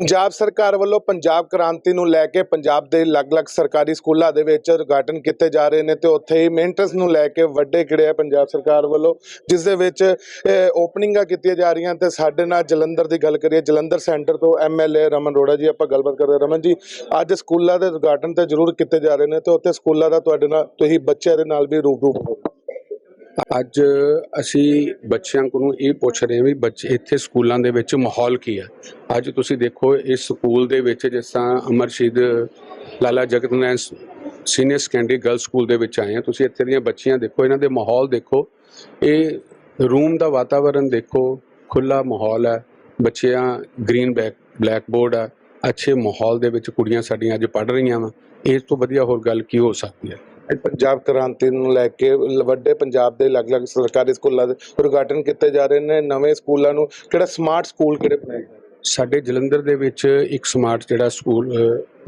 ਪੰਜਾਬ ਸਰਕਾਰ ਵੱਲੋਂ ਪੰਜਾਬ ਕ੍ਰਾਂਤੀ ਨੂੰ ਲੈ ਕੇ ਪੰਜਾਬ ਦੇ ਅਲੱਗ-ਅਲੱਗ ਸਰਕਾਰੀ ਸਕੂਲਾਂ ਦੇ ਵਿੱਚ ਉਦਘਾਟਨ ਕੀਤੇ ਜਾ ਰਹੇ ਨੇ ਤੇ ਉੱਥੇ ਹੀ ਮੇਨਟੈਂਸ ਨੂੰ ਲੈ ਕੇ ਵੱਡੇ ਕਿਹੜੇ ਆ ਪੰਜਾਬ ਸਰਕਾਰ ਵੱਲੋਂ, ਜਿਸ ਦੇ ਵਿੱਚ ਓਪਨਿੰਗਾਂ ਕੀਤੀਆਂ ਜਾ ਰਹੀਆਂ ਤੇ ਸਾਡੇ ਨਾਲ ਜਲੰਧਰ ਦੀ ਗੱਲ ਕਰੀਏ, ਜਲੰਧਰ ਸੈਂਟਰ ਤੋਂ ਐਮਐਲਏ ਰਮਨ ਰੋੜਾ ਜੀ, ਆਪਾਂ ਗੱਲਬਾਤ ਕਰਦੇ ਹਾਂ। ਰਮਨ ਜੀ, ਅੱਜ ਸਕੂਲਾਂ ਦੇ ਉਦਘਾਟਨ ਤੇ ਜ਼ਰੂਰ ਕੀਤੇ ਜਾ ਰਹੇ ਨੇ ਤੇ ਉੱਥੇ ਸਕੂਲਾਂ ਦਾ ਤੁਹਾਡੇ ਨਾਲ, ਤੁਸੀਂ ਬੱਚਿਆਂ ਦੇ ਨਾਲ ਵੀ ਰੂਬਰੂ ਹੋ ਅੱਜ ਅਸੀਂ ਬੱਚਿਆਂ ਕੋਲੋਂ ਇਹ ਪੁੱਛ ਰਹੇ ਹਾਂ ਵੀ ਬੱਚੇ, ਇੱਥੇ ਸਕੂਲਾਂ ਦੇ ਵਿੱਚ ਮਾਹੌਲ ਕੀ ਹੈ? ਅੱਜ ਤੁਸੀਂ ਦੇਖੋ, ਇਸ ਸਕੂਲ ਦੇ ਵਿੱਚ ਜਿਸ ਤਰ੍ਹਾਂ Amar Shaheed Lala Jagat Narain senior secondary girl school ਦੇ ਵਿੱਚ ਆਏ ਆ ਤੁਸੀਂ ਇੱਥੇ ਦੀਆਂ ਬੱਚੀਆਂ ਦੇਖੋ, ਇਹਨਾਂ ਦੇ ਮਾਹੌਲ ਦੇਖੋ। ਇਹ ਰੂਮ ਦਾ ਵਾਤਾਵਰਣ ਦੇਖੋ ਖੁੱਲਾ ਮਾਹੌਲ ਹੈ। ਬੱਚਿਆਂ ਗ੍ਰੀਨ ਬੈਕ ਬਲੈਕ ਬੋਰਡ ਹੈ। ਅੱਛੇ ਮਾਹੌਲ ਦੇ ਵਿੱਚ ਕੁੜੀਆਂ ਸਾਡੀਆਂ ਅੱਜ ਪੜ੍ਹ ਰਹੀਆਂ ਵਾ। ਇਸ ਤੋਂ ਵਧੀਆ ਹੋਰ ਗੱਲ ਕੀ ਹੋ ਸਕਦੀ ਹੈ? ਪੰਜਾਬ ਕ੍ਰਾਂਤੀ ਨੂੰ ਲੈ ਕੇ ਵੱਡੇ ਪੰਜਾਬ ਦੇ ਅਲੱਗ-ਅਲੱਗ ਸਰਕਾਰੀ ਸਕੂਲਾਂ ਦੇ ਉਦਘਾਟਨ ਕੀਤੇ ਜਾ ਰਹੇ ਨੇ, ਨਵੇਂ ਸਕੂਲਾਂ ਨੂੰ ਕਿਹੜਾ ਸਮਾਰਟ ਸਕੂਲ ਕਿਹੜੇ ਬਣਾਏ ਸਾਡੇ ਜਲੰਧਰ ਦੇ ਵਿੱਚ ਇੱਕ ਸਮਾਰਟ ਜਿਹੜਾ ਸਕੂਲ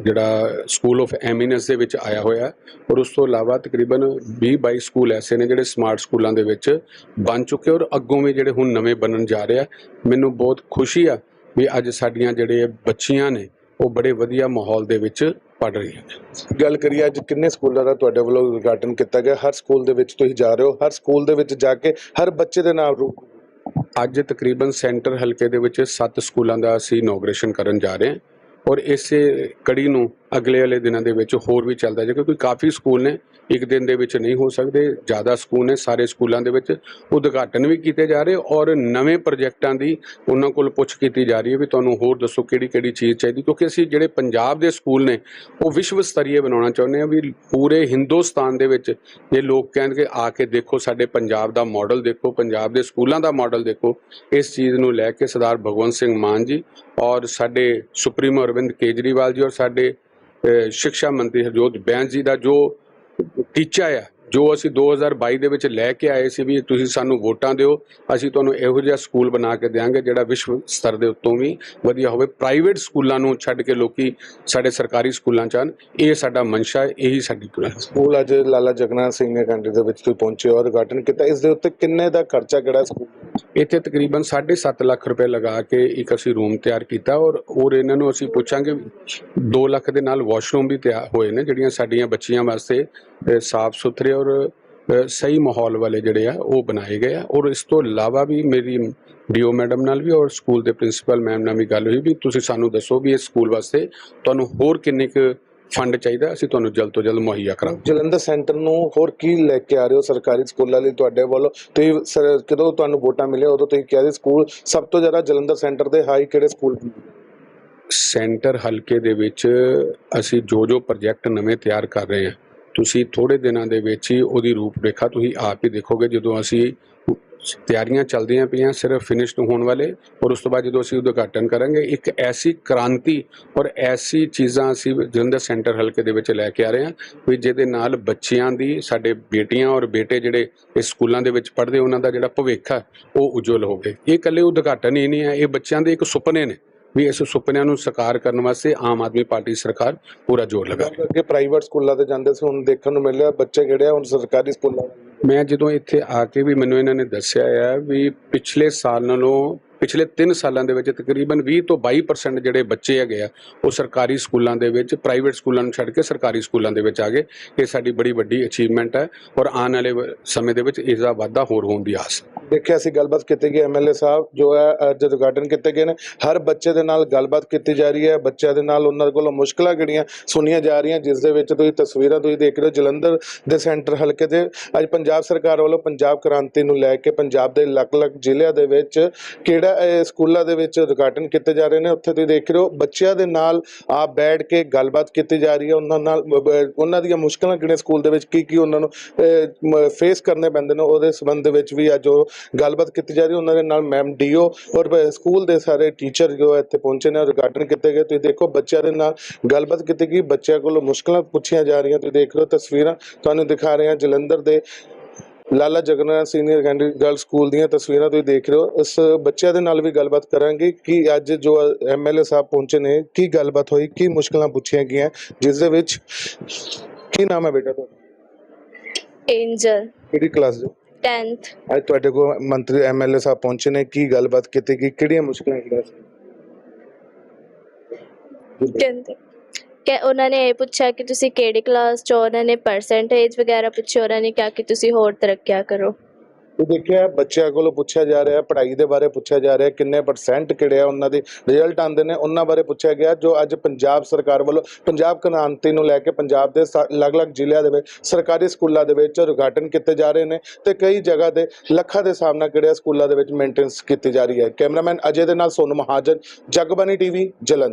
ਜਿਹੜਾ ਸਕੂਲ ਆਫ ਐਮੀਨੈਂਸ ਦੇ ਵਿੱਚ ਆਇਆ ਹੋਇਆ ਔਰ ਉਸ ਤੋਂ ਇਲਾਵਾ ਤਕਰੀਬਨ 20 22 ਸਕੂਲ ਐਸੇ ਨੇ ਜਿਹੜੇ ਸਮਾਰਟ ਸਕੂਲਾਂ ਦੇ ਵਿੱਚ ਬਣ ਚੁੱਕੇ ਔਰ ਅੱਗੋਂ ਵੀ ਜਿਹੜੇ ਹੁਣ ਨਵੇਂ ਬਣਨ ਜਾ ਰਹੇ ਆ ਮੈਨੂੰ ਬਹੁਤ ਖੁਸ਼ੀ ਆ ਵੀ ਅੱਜ ਸਾਡੀਆਂ ਜਿਹੜੇ ਬੱਚੀਆਂ ਨੇ, ਉਹ ਬੜੇ ਵਧੀਆ ਮਾਹੌਲ ਦੇ ਵਿੱਚ ਪੜ ਰਹੀ ਹੈ। ਗੱਲ ਕਰੀਏ ਅੱਜ ਕਿੰਨੇ ਸਕੂਲਾਂ ਦਾ ਤੁਹਾਡੇ ਵੱਲੋਂ ਉਦਘਾਟਨ ਕੀਤਾ ਗਿਆ? ਹਰ ਸਕੂਲ ਦੇ ਵਿੱਚ ਤੁਸੀਂ ਜਾ ਰਹੇ ਹੋ। ਹਰ ਸਕੂਲ ਦੇ ਵਿੱਚ ਜਾ ਕੇ ਹਰ ਬੱਚੇ ਦੇ ਨਾਲ ਰੂ ਅੱਜ ਤਕਰੀਬਨ ਸੈਂਟਰ ਹਲਕੇ ਦੇ ਵਿੱਚ 7 ਸਕੂਲਾਂ ਦਾ ਅਸੀਂ ਇਨੋਗ੍ਰੇਸ਼ਨ ਕਰਨ ਜਾ ਰਹੇ ਹਾਂ ਔਰ ਇਸੇ ਕੜੀ ਨੂੰ ਅਗਲੇ ਵਾਲੇ ਦਿਨਾਂ ਦੇ ਵਿੱਚ ਹੋਰ ਵੀ ਚੱਲਦਾ ਜਾਏਗਾ, ਕਿਉਂਕਿ ਕਾਫੀ ਸਕੂਲ ਨੇ, ਇੱਕ ਦਿਨ ਦੇ ਵਿੱਚ ਨਹੀਂ ਹੋ ਸਕਦੇ, ਜ਼ਿਆਦਾ ਸਕੂਲ ਨੇ ਸਾਰੇ ਸਕੂਲਾਂ ਦੇ ਵਿੱਚ ਉਦਘਾਟਨ ਵੀ ਕੀਤੇ ਜਾ ਰਹੇ ਔਰ ਨਵੇਂ ਪ੍ਰੋਜੈਕਟਾਂ ਦੀ ਉਹਨਾਂ ਕੋਲ ਪੁੱਛ ਕੀਤੀ ਜਾ ਰਹੀ ਹੈ ਵੀ ਤੁਹਾਨੂੰ ਹੋਰ ਦੱਸੋ ਕਿਹੜੀ ਕਿਹੜੀ ਚੀਜ਼ ਚਾਹੀਦੀ, ਕਿਉਂਕਿ ਅਸੀਂ ਜਿਹੜੇ ਪੰਜਾਬ ਦੇ ਸਕੂਲ ਨੇ, ਉਹ ਵਿਸ਼ਵ ਸਤਰੀਏ ਬਣਾਉਣਾ ਚਾਹੁੰਦੇ ਹਾਂ ਵੀ ਪੂਰੇ ਹਿੰਦੁਸਤਾਨ ਦੇ ਵਿੱਚ ਜੇ ਲੋਕ ਕਹਿਣਗੇ, ਆ ਕੇ ਦੇਖੋ ਸਾਡੇ ਪੰਜਾਬ ਦਾ ਮਾਡਲ ਦੇਖੋ, ਪੰਜਾਬ ਦੇ ਸਕੂਲਾਂ ਦਾ ਮਾਡਲ ਦੇਖੋ। ਇਸ ਚੀਜ਼ ਨੂੰ ਲੈ ਕੇ ਸਰਦਾਰ ਭਗਵੰਤ ਸਿੰਘ ਮਾਨ ਜੀ ਔਰ ਸਾਡੇ ਸੁਪਰੀਮੋ ਅਰਵਿੰਦ ਕੇਜਰੀਵਾਲ ਜੀ ਔਰ ਸਾਡੇ ਸਿੱਖਿਆ ਮੰਤਰੀ ਹਰਜੋਤ ਬੈਂਸ ਜੀ ਦਾ ਜੋ ਟੀਚਾ ਆ, ਜੋ ਅਸੀਂ 2022 ਦੇ ਵਿੱਚ ਲੈ ਕੇ ਆਏ ਸੀ ਵੀ ਤੁਸੀਂ ਸਾਨੂੰ ਵੋਟਾਂ ਦਿਓ, ਅਸੀਂ ਤੁਹਾਨੂੰ ਇਹੋ ਜਿਹਾ ਸਕੂਲ ਬਣਾ ਕੇ ਦੇਵਾਂਗੇ ਜਿਹੜਾ ਵਿਸ਼ਵ ਸਤਰ ਦੇ ਉੱਤੋਂ ਵੀ ਵਧੀਆ ਹੋਵੇ। ਪ੍ਰਾਈਵੇਟ ਸਕੂਲਾਂ ਨੂੰ ਛੱਡ ਕੇ ਲੋਕੀ ਸਾਡੇ ਸਰਕਾਰੀ ਸਕੂਲਾਂ ਚ ਆਉਣ ਇਹ ਸਾਡਾ ਮਨਸ਼ਾ ਹੈ, ਇਹੀ ਸਾਡੀ plan ਸਕੂਲ ਅੱਜ ਲਾਲਾ ਜਗਨਾ ਸਿੰਘ ਕੰਟਰੀ ਦੇ ਵਿੱਚ ਤੁਸੀਂ ਪਹੁੰਚੇ ਹੋ, ਉਦਘਾਟਨ ਕੀਤਾ। ਇਸ ਦੇ ਉੱਤੇ ਕਿੰਨੇ ਦਾ ਖਰਚਾ ਕਿਹੜਾ ਸਕੂਲ ਇੱਥੇ ਤਕਰੀਬਨ 7.5 ਲੱਖ ਰੁਪਏ ਲਗਾ ਕੇ ਇੱਕ ਅਸੀਂ ਰੂਮ ਤਿਆਰ ਕੀਤਾ ਔਰ ਔਰ ਇਹਨਾਂ ਨੂੰ ਅਸੀਂ ਪੁੱਛਾਂਗੇ 2 ਲੱਖ ਦੇ ਨਾਲ ਵਾਸ਼ਰੂਮ ਵੀ ਤਿਆਰ ਹੋਏ ਨੇ ਜਿਹੜੀਆਂ ਸਾਡੀਆਂ ਬੱਚੀਆਂ ਵਾਸਤੇ ਸਾਫ਼ ਸੁਥਰੇ ਔਰ ਸਹੀ ਮਾਹੌਲ ਵਾਲੇ ਜਿਹੜੇ ਆ, ਉਹ ਬਣਾਏ ਗਏ ਆ। ਔਰ ਇਸ ਤੋਂ ਇਲਾਵਾ ਵੀ ਮੇਰੀ ਡੀਓ ਮੈਡਮ ਨਾਲ ਵੀ ਔਰ ਸਕੂਲ ਦੇ ਪ੍ਰਿੰਸੀਪਲ ਮੈਮ ਨਾਲ ਵੀ ਗੱਲ ਹੋਈ ਵੀ ਤੁਸੀਂ ਸਾਨੂੰ ਦੱਸੋ ਵੀ ਇਸ ਸਕੂਲ ਵਾਸਤੇ ਤੁਹਾਨੂੰ ਹੋਰ ਕਿੰਨੇ ਕੁ ਫੰਡ ਚਾਹੀਦਾ ਅਸੀਂ ਤੁਹਾਨੂੰ ਜਲਦ ਤੋਂ ਜਲਦ ਮੁਹੱਈਆ ਕਰਾਂਗੇ। ਜਲੰਧਰ ਸੈਂਟਰ ਨੂੰ ਹੋਰ ਕੀ ਲੈ ਕੇ ਆ ਰਹੇ ਹੋ ਸਰਕਾਰੀ ਸਕੂਲਾਂ ਲਈ ਤੁਹਾਡੇ ਵੱਲੋਂ? ਤੁਸੀਂ ਸਰ- ਕਦੋਂ ਤੁਹਾਨੂੰ ਵੋਟਾਂ ਮਿਲੇ ਉਦੋਂ ਤੁਸੀਂ ਕਿਹਾ ਸੀ ਸਕੂਲ ਸਭ ਤੋਂ ਜ਼ਿਆਦਾ ਜਲੰਧਰ ਸੈਂਟਰ ਦੇ ਹਾਈ ਕਿਹੜੇ ਸਕੂਲ? ਸੈਂਟਰ ਹਲਕੇ ਦੇ ਵਿੱਚ ਅਸੀਂ ਜੋ ਜੋ ਪ੍ਰੋਜੈਕਟ ਨਵੇਂ ਤਿਆਰ ਕਰ ਰਹੇ ਹਾਂ ਤੁਸੀਂ ਥੋੜੇ ਦਿਨਾਂ ਦੇ ਵਿੱਚ ਹੀ ਉਹਦੀ ਰੂਪਰੇਖਾ ਤੁਸੀਂ ਆਪ ਹੀ ਦੇਖੋਗੇ ਜਦੋਂ ਅਸੀਂ ਤਿਆਰੀਆਂ ਚੱਲਦੀਆਂ ਪਈਆਂ ਸਿਰਫ ਫਿਨਿਸ਼ਡ ਹੋਣ ਵਾਲੇ ਔਰ ਉਸ ਤੋਂ ਬਾਅਦ ਜਦੋਂ ਅਸੀਂ ਉਦਘਾਟਨ ਕਰਾਂਗੇ, ਇੱਕ ਐਸੀ ਕ੍ਰਾਂਤੀ ਔਰ ਐਸੀ ਚੀਜ਼ਾਂ ਅਸੀਂ ਜਲੰਧਰ ਸੈਂਟਰ ਹਲਕੇ ਦੇ ਵਿੱਚ ਲੈ ਕੇ ਆ ਰਹੇ ਹਾਂ ਵੀ ਜਿਹਦੇ ਨਾਲ ਬੱਚਿਆਂ ਦੀ, ਸਾਡੇ ਬੇਟੀਆਂ ਔਰ ਬੇਟੇ ਜਿਹੜੇ ਇਸ ਸਕੂਲਾਂ ਦੇ ਵਿੱਚ ਪੜ੍ਹਦੇ, ਉਹਨਾਂ ਦਾ ਜਿਹੜਾ ਭਵਿੱਖ ਹੈ ਉਹ ਉਜਵਲ ਹੋਵੇ। ਇਹ ਇਕੱਲੇ ਉਦਘਾਟਨ ਹੀ ਨਹੀਂ ਹੈ, ਇਹ ਬੱਚਿਆਂ ਦੇ ਇੱਕ ਸੁਪਨੇ ਨੇ ਵੀ ਇਸ ਸੁਪਨਿਆਂ ਨੂੰ ਸਾਕਾਰ ਕਰਨ ਵਾਸਤੇ ਆਮ ਆਦਮੀ ਪਾਰਟੀ ਸਰਕਾਰ ਪੂਰਾ ਜ਼ੋਰ ਲਗਾ ਰਹੀ ਹੈ। ਅੱਗੇ ਪ੍ਰਾਈਵੇਟ ਸਕੂਲਾਂ ਤੇ ਜਾਂਦੇ ਸੀ, ਹੁਣ ਦੇਖਣ ਨੂੰ ਮਿਲਿਆ, ਬੱਚੇ ਜਿਹੜੇ ਆ, ਹੁਣ ਸਰਕਾਰੀ ਸਕੂਲਾਂ ਮੈਂ ਜਦੋਂ ਇੱਥੇ ਆ ਕੇ ਵੀ ਮੈਨੂੰ ਇਹਨਾਂ ਨੇ ਦੱਸਿਆ ਆ ਵੀ ਪਿਛਲੇ ਸਾਲ ਨਾਲੋਂ ਪਿਛਲੇ 3 ਸਾਲਾਂ ਦੇ ਵਿੱਚ ਤਕਰੀਬਨ 20 ਤੋਂ 22% ਜਿਹੜੇ ਬੱਚੇ ਹੈਗੇ ਆ, ਉਹ ਸਰਕਾਰੀ ਸਕੂਲਾਂ ਦੇ ਵਿੱਚ ਪ੍ਰਾਈਵੇਟ ਸਕੂਲਾਂ ਨੂੰ ਛੱਡ ਕੇ ਸਰਕਾਰੀ ਸਕੂਲਾਂ ਦੇ ਵਿੱਚ ਆ ਗਏ। ਇਹ ਸਾਡੀ ਬੜੀ ਵੱਡੀ ਅਚੀਵਮੈਂਟ ਹੈ ਔਰ ਆਉਣ ਵਾਲੇ ਸਮੇਂ ਦੇ ਵਿੱਚ ਇਸ ਦਾ ਵਾਧਾ ਹੋਰ ਹੋਣ ਦੀ ਆਸ ਹੈ। ਦੇਖਿਆ ਸੀ ਗੱਲਬਾਤ ਕੀਤੀ ਗਈ ਐਮਐਲਏ ਸਾਹਿਬ, ਜੋ ਹੈ, ਅੱਜ ਉਦਘਾਟਨ ਕੀਤੇ ਗਏ ਨੇ। ਹਰ ਬੱਚੇ ਦੇ ਨਾਲ ਗੱਲਬਾਤ ਕੀਤੀ ਜਾ ਰਹੀ ਹੈ। ਬੱਚਿਆਂ ਦੇ ਨਾਲ ਉਹਨਾਂ ਕੋਲੋਂ ਮੁਸ਼ਕਲਾਂ ਕਿਹੜੀਆਂ ਸੁਣੀਆਂ ਜਾ ਰਹੀਆਂ, ਜਿਸ ਦੇ ਵਿੱਚ ਤੁਸੀਂ ਤਸਵੀਰਾਂ ਤੁਸੀਂ ਦੇਖ ਰਹੇ ਹੋ, ਜਲੰਧਰ ਦੇ ਸੈਂਟਰ ਹਲਕੇ ਦੇ। ਅੱਜ ਪੰਜਾਬ ਸਰਕਾਰ ਵੱਲੋਂ ਪੰਜਾਬ ਕ੍ਰਾਂਤੀ ਨੂੰ ਲੈ ਕੇ ਪੰਜਾਬ ਦੇ ਅਲੱਗ-ਅਲੱਗ ਜ਼ਿਲ੍ਹਿਆਂ ਦੇ ਵਿੱਚ ਕਿਹੜਾ ਇਹ ਸਕੂਲਾਂ ਦੇ ਵਿੱਚ ਉਦਘਾਟਨ ਕੀਤੇ ਜਾ ਰਹੇ ਨੇ। ਉੱਥੇ ਤੁਸੀਂ ਦੇਖ ਰਹੇ ਹੋ, ਬੱਚਿਆਂ ਦੇ ਨਾਲ ਆਪ ਬੈਠ ਕੇ ਗੱਲਬਾਤ ਕੀਤੀ ਜਾ ਰਹੀ ਹੈ। ਉਹਨਾਂ ਨਾਲ ਉਹਨਾਂ ਦੀਆਂ ਮੁਸ਼ਕਲਾਂ ਕਿਹੜੇ ਸਕੂਲ ਦੇ ਵਿੱਚ ਕੀ ਕੀ ਉਹਨਾਂ ਨੂੰ ਫੇਸ ਕਰਨੇ ਪੈਂਦੇ ਨੇ। ਉਹਦੇ ਸੰਬੰਧ ਵਿੱਚ ਵੀ ਅੱਜ ਉਹ ਗੱਲਬਾਤ ਕੀਤੀ ਜਾ ਰਹੀ ਉਹਨਾਂ ਦੇ ਨਾਲ ਮੈਮ ਡੀਓ ਔਰ ਸਕੂਲ ਦੇ ਸਾਰੇ ਟੀਚਰ ਜੋ ਇੱਥੇ ਪਹੁੰਚੇ ਨੇ, ਉਦਘਾਟਨ ਕੀਤੇ ਗਏ। ਤੁਸੀਂ ਦੇਖੋ, ਬੱਚਿਆਂ ਦੇ ਨਾਲ ਗੱਲਬਾਤ ਕੀਤੀ ਗਈ। ਬੱਚਿਆਂ ਕੋਲੋਂ ਮੁਸ਼ਕਲਾਂ ਪੁੱਛੀਆਂ ਜਾ ਰਹੀਆਂ। ਤੁਸੀਂ ਦੇਖ ਰਹੇ ਹੋ ਤਸਵੀਰਾਂ। ਤੁਹਾਨੂੰ ਦਿਖਾ ਰਹੇ ਹਾਂ ਜਲੰਧਰ ਦੇ Lala Jagannath senior girl school ਦੀਆਂ ਤਸਵੀਰਾਂ ਤੁਸੀਂ ਦੇਖ ਰਹੇ ਹੋ। ਇਸ ਬੱਚਿਆਂ ਦੇ ਨਾਲ ਵੀ ਗੱਲਬਾਤ ਕਰਾਂਗੇ ਕਿ ਅੱਜ ਜੋ ਐਮਐਲਏ ਸਾਹਿਬ ਪਹੁੰਚੇ ਨੇ ਕੀ ਗੱਲਬਾਤ ਹੋਈ ਕੀ ਮੁਸ਼ਕਲਾਂ ਪੁੱਛੀਆਂ ਗਈਆਂ ਜਿਸ ਦੇ ਵਿੱਚ ਕੀ ਨਾਮ ਹੈ ਬੇਟਾ ਤੁਹਾਡਾ? ਐਂਜਲ ਕਿਹੜੀ ਕਲਾਸ ਦੇ? 10th ਅੱਜ ਤੁਹਾਡੇ ਕੋਲ ਮੰਤਰੀ ਐਮਐਲਏ ਸਾਹਿਬ ਪਹੁੰਚੇ ਨੇ ਕੀ ਗੱਲਬਾਤ ਕੀਤੀ ਕਿ ਕਿਹੜੀਆਂ ਮੁਸ਼ਕਲਾਂ ਹੈਗੀਆਂ? ਸੀ ਕਿ ਉਹਨਾਂ ਨੇ ਇਹ ਪੁੱਛਿਆ ਕਿ ਤੁਸੀਂ ਕਿਹੜੀ ਕਲਾਸ 'ਚ ਹੋ ਉਹਨਾਂ ਨੇ ਪਰਸੈਂਟੇਜ ਵਗੈਰਾ ਪੁੱਛੇ, ਉਹਨਾਂ ਨੇ ਕਿਹਾ ਕਿ ਤੁਸੀਂ ਹੋਰ ਤਰੱਕੀਆਂ ਕਰੋ। ਇਹ ਦੇਖਿਆ, ਬੱਚਿਆਂ ਕੋਲੋਂ ਪੁੱਛਿਆ ਜਾ ਰਿਹਾ, ਪੜ੍ਹਾਈ ਦੇ ਬਾਰੇ ਪੁੱਛਿਆ ਜਾ ਰਿਹਾ, ਕਿੰਨੇ ਪਰਸੈਂਟ ਕਿਹੜੇ ਆ ਉਹਨਾਂ ਦੇ ਰਿਜ਼ਲਟ ਆਉਂਦੇ ਨੇ, ਉਹਨਾਂ ਬਾਰੇ ਪੁੱਛਿਆ ਗਿਆ, ਜੋ ਅੱਜ ਪੰਜਾਬ ਸਰਕਾਰ ਵੱਲੋਂ ਪੰਜਾਬ ਕ੍ਰਾਂਤੀ ਨੂੰ ਲੈ ਕੇ ਪੰਜਾਬ ਦੇ ਸ- ਅਲੱਗ-ਅਲੱਗ ਜ਼ਿਲ੍ਹਿਆਂ ਦੇ ਵਿੱਚ, ਸਰਕਾਰੀ ਸਕੂਲਾਂ ਦੇ ਵਿੱਚ ਉਦਘਾਟਨ ਕੀਤੇ ਜਾ ਰਹੇ ਨੇ ਤੇ ਕਈ ਜਗ੍ਹਾ ਦੇ ਲੱਖਾਂ ਦੇ ਸਾਹਮਣਾ ਕਿਹੜੇ ਸਕੂਲਾਂ ਦੇ ਵਿੱਚ ਮੇਨਟੇਨੈਂਸ ਕੀਤੀ ਜਾ ਰਹੀ ਹੈ। ਕੈਮਰਾਮੈਨ ਅਜੇ ਦੇ ਨਾਲ ਸੋਨੂ ਮਹਾਜਨ ਜਗਬਾਨੀ ਟੀਵੀ, ਜਲੰਧਰ।